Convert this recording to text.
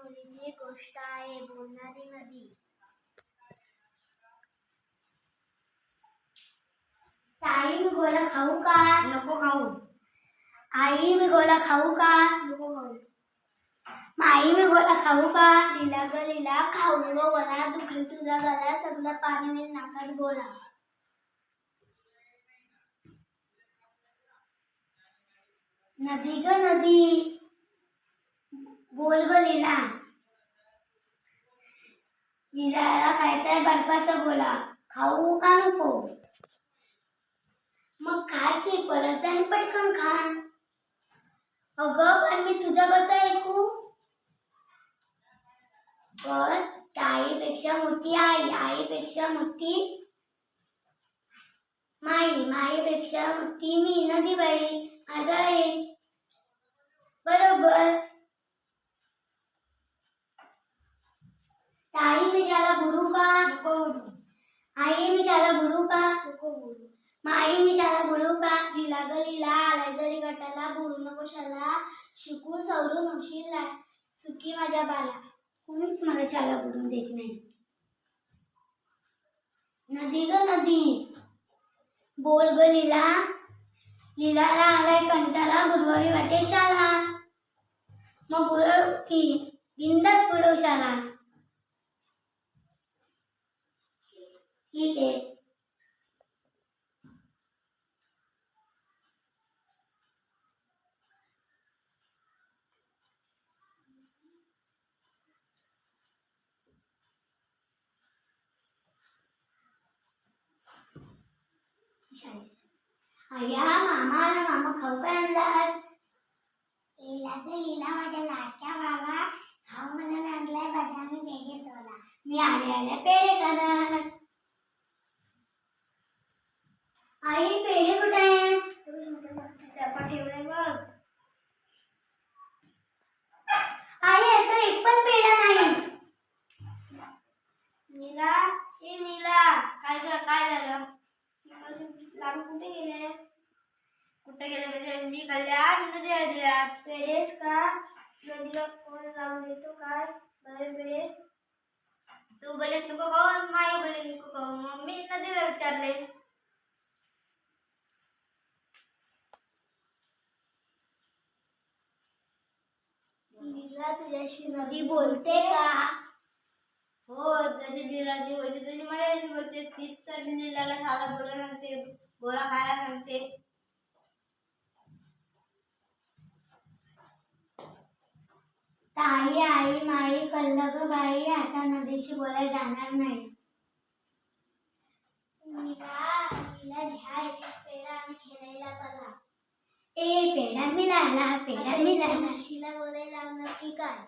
नदीची गोष्ट आहे बोलणारी नदी. ताई मी गोला खाऊ का? नको खाऊ. आई मी गोला खाऊ का? नको खाऊ. माई मी गोला खाऊ का? लिला ग लिला खाऊ नको दुखेल तुझा गला सगळं पाणी मिळेल नाकात गोला नदी ग नदी. बोल ग लीला लिलाला खायचंय बर्फाचा गोला खाऊ का नको? मग खा की पडत जाईन पटकन खा. अगं पण मी तुझं कसं ऐकू? पण ताईपेक्षा मोठी आई आईपेक्षा मोठी माई माईपेक्षा मोठी मी. नदीबाई माझं आहे बरोबर ताई मी शाळा बुडू का नको बोलू आई मी शाळा बुडू का माई मी शाळा बुडू का? लिला ग लिला आलाय जरी गटाला बुडू नको शाला. शिकून सवरून होशील सुखी माझ्या बाला. कोणीच मला शाळा बुडून देत नाही. नदी ग नदी. बोल ग लिला. लिलाला आलाय कंटाला बुडवावी वाटे शाला. मग बुडव की बिंदास बुडव शाला ठीक आहे अया मामा आला मामा खाऊ काय आणलास लिला तर लिला माझ्या लाडक्या बाबा खाऊ म्हणून आणलाय बदामी पेढे सोला मी आले आले पेढे करणार लाडू कुठे गेले कुठे गेले म्हणजे मी खाल्ल्या मी दिल्या पेढेस का नदीला कोण लावून देतो काय बरे पेढे तू बोलेस नको खाऊ माई बोले नको खाऊ मग मी नदीला विचारले तुझ्याशी नदी बोलते का हो जशी दिराजी होती तशी माझ्याशी बोलते तीच तर नीलाला खायला बोला सांगते गोळा खायला सांगते ताई आई माई पल्लग बाई आता नदीशी बोलायला जाणार नाही. नीला नीला घ्या एक पेढा आणि खेळायला चला ए पेढा मिळाला पेढा मिळाला. शिला बोलायला लावणार की काय?